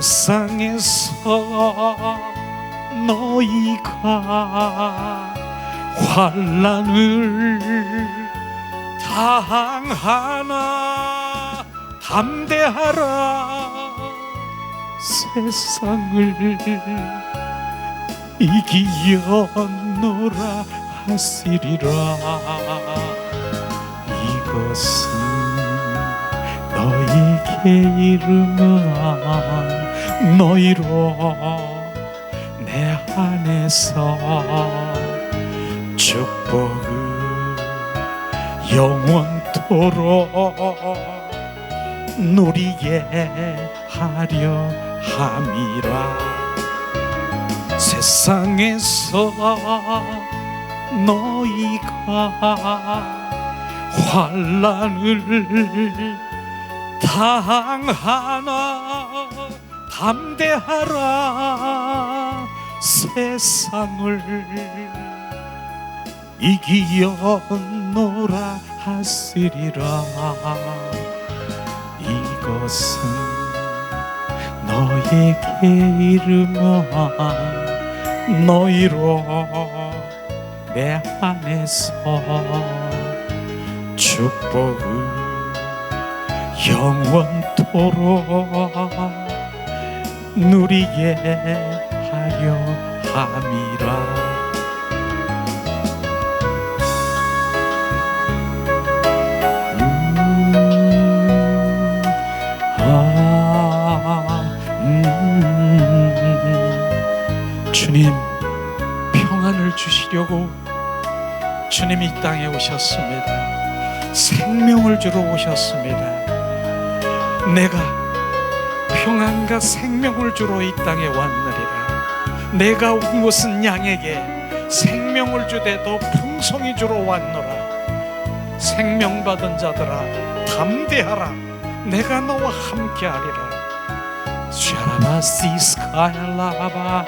세상에서 너희가 환란을 당하나 담대하라. 세상을 이기었노라 하시리라. 이것은 너에게 이름은 너희로 내 안에서 축복을 영원토록 누리게 하려 함이라. 세상에서 너희가 환란을 당하나 담대하라 세상을 이기었노라 하시리라. 이것은 너에게 이름은 너희로 내 안에서 축복을 영원토록 누리게 하려 함이라 음, 아, 음. 주님 평안을 주시려고 주님이 이 땅에 오셨습니다. 생명을 주러 오셨습니다. 내가 평안과 생명을 주러 이 땅에 왔느리라. 내가 온 것은 양에게 생명을 주되 더 풍성히 주러 왔노라. 생명 받은 자들아 담대하라. 내가 너와 함께하리라. 샤라바 시스카야라바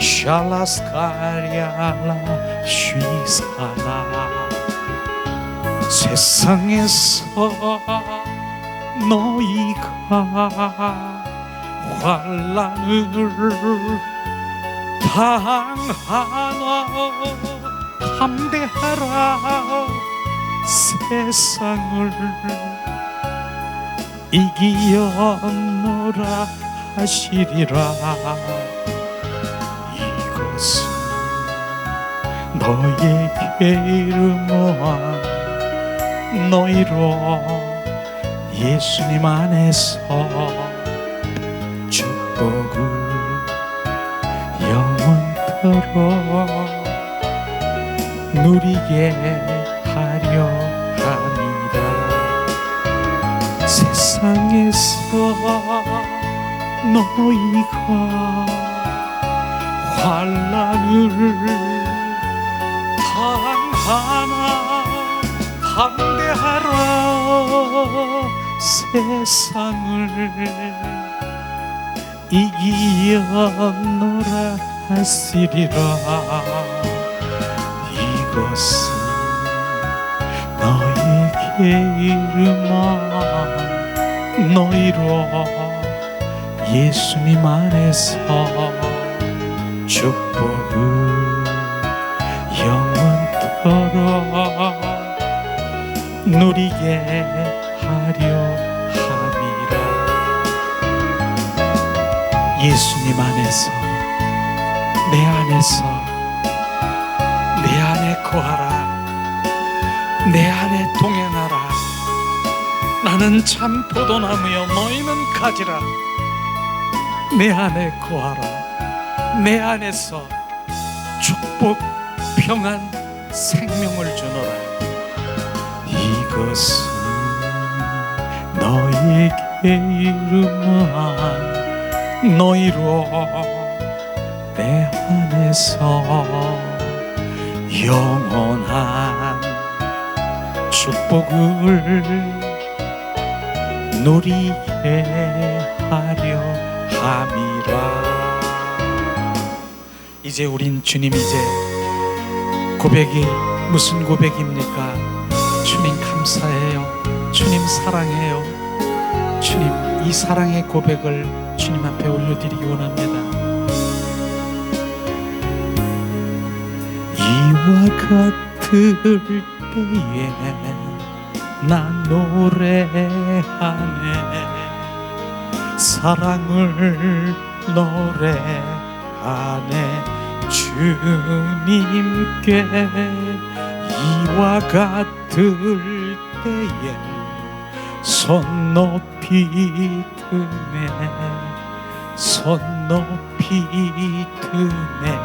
샬라스카야라 쉬스카라 세상에서 너희가 환란을 당하나 담대하라. 세상을 이기었노라 하시리라. 이것은 너에게 이름은 너희로 예수님 안에서 축복을 영원토록 누리게 하려 합니다. 세상에서 너희가 환란을 당하나 담대하라 세상을 이기었노라 하시리라. 이것은 너에게 이름은 너희로 예수님 안에서 축복을 영원토록 누리게 하려 함이라. 예수님 안에서 내 안에서 내 안에 거하라. 내 안에 동행하라. 나는 참 포도나무여 너희는 가지라. 내 안에 거하라. 내 안에서 축복 평안 생명을 주노라. 이것은 너에게 이름은 너희로 내 안에서 영원한 축복을 누리게 하려 함이라 이제 우린 주님 이제 고백이 무슨 고백입니까? 주님 감사해요. 주님 사랑해요. 주님 이 사랑의 고백을 주님 앞에 올려드리기 원합니다. 이와 같을 때에 난 노래하네 사랑을 노래하네 주님께 이와 같을 때에 손 높이 드네. 손 높이 드네.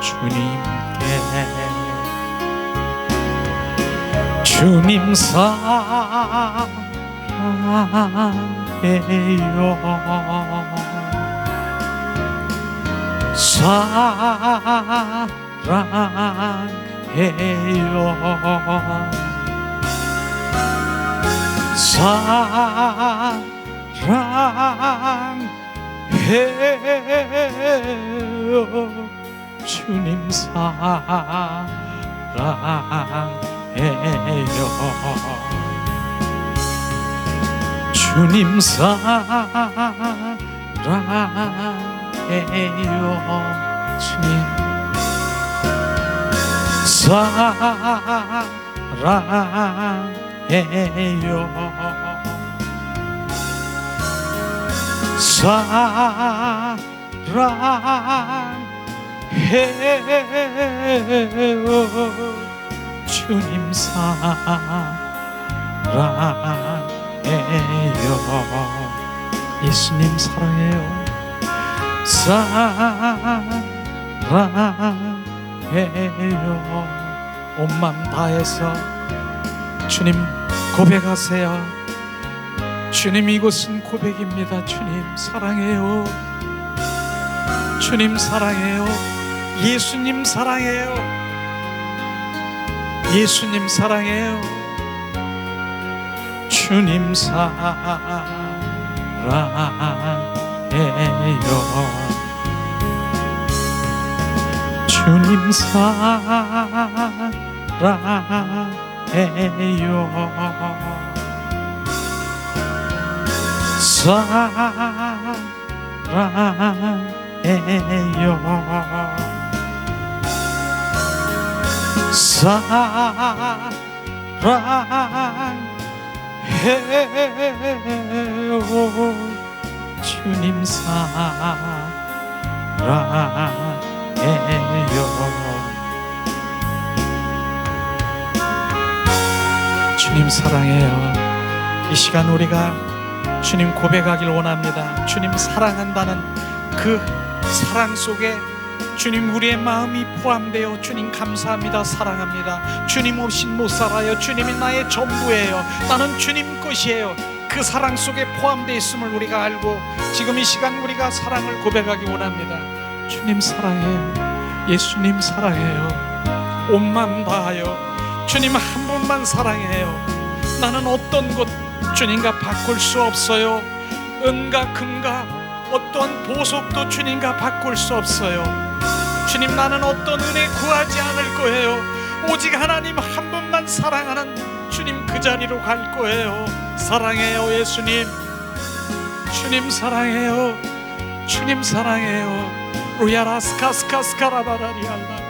주님께. 주님 사랑해요. 사랑해요 사랑해요. 주님 사랑해요. 주님 사랑해요. 주님 사랑해요 사랑해요. 주님 사랑해요. 예수님 사랑해요. 사랑해요. 온 맘 다해서 주님 고백하세요. 주님 이곳은 고백입니다. 주님 사랑해요. 주님 사랑해요. 예수님 사랑해요. 예수님 사랑해요. 주님 사랑해요. 주님 사랑 해요. 사랑해요. 사랑해요. 주님 사랑해요 주님 사랑해요. 이 시간 우리가 주님 고백하길 원합니다. 주님 사랑한다는 그 사랑 속에 주님 우리의 마음이 포함되어 주님 감사합니다. 사랑합니다. 주님 없인 못 살아요. 주님이 나의 전부예요. 나는 주님 것이에요. 그 사랑 속에 포함되어 있음을 우리가 알고 지금 이 시간 우리가 사랑을 고백하기 원합니다. 주님 사랑해요. 예수님 사랑해요. 온 마음 다하여 주님 한 분만 사랑해요. 나는 어떤 것 주님과 바꿀 수 없어요. 은과 금과 어떠한 보석도 주님과 바꿀 수 없어요. 주님 나는 어떤 은혜 구하지 않을 거예요. 오직 하나님 한 분만 사랑하는 주님 그 자리로 갈 거예요. 사랑해요 예수님. 주님 사랑해요. 주님 사랑해요. 루야라스카스카스카라바라리알라카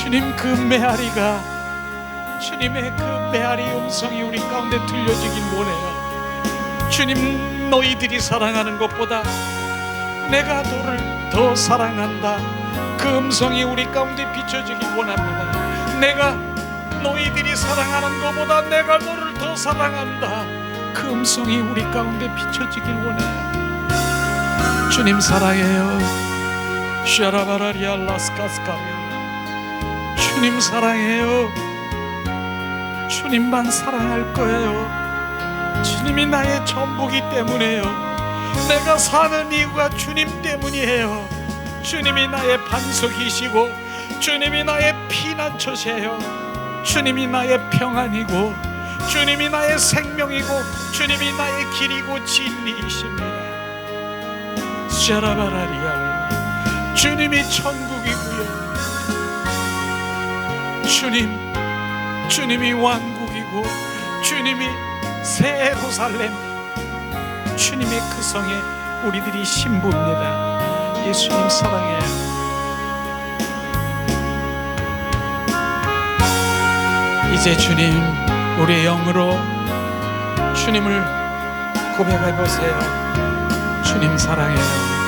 주님 그 메아리가 주님의 그 메아리 음성이 우리 가운데 들려지길 원해요. 주님 너희들이 사랑하는 것보다 내가 너를 더 사랑한다. 그 음성이 우리 가운데 비춰지길 원합니다. 내가 너희들이 사랑하는 것보다 내가 너를 더 사랑한다. 그 음성이 우리 가운데 비춰지길 원해요. 주님 사랑해요. 샤라바라리알라스카스카리아 주님 사랑해요. 주님만 사랑할 거예요. 주님이 나의 전부기 때문에요. 내가 사는 이유가 주님 때문이에요. 주님이 나의 반석이시고 주님이 나의 피난처세요. 주님이 나의 평안이고 주님이 나의 생명이고 주님이 나의 길이고 진리이십니다. 샤라바라리알 주님이 천국이고요 주님 주님이 왕국이고 주님이 새 예루살렘 주님의 그 성에 우리들이 신부입니다. 예수님 사랑해요. 이제 주님 우리의 영으로 주님을 고백해 보세요. 주님 사랑해요.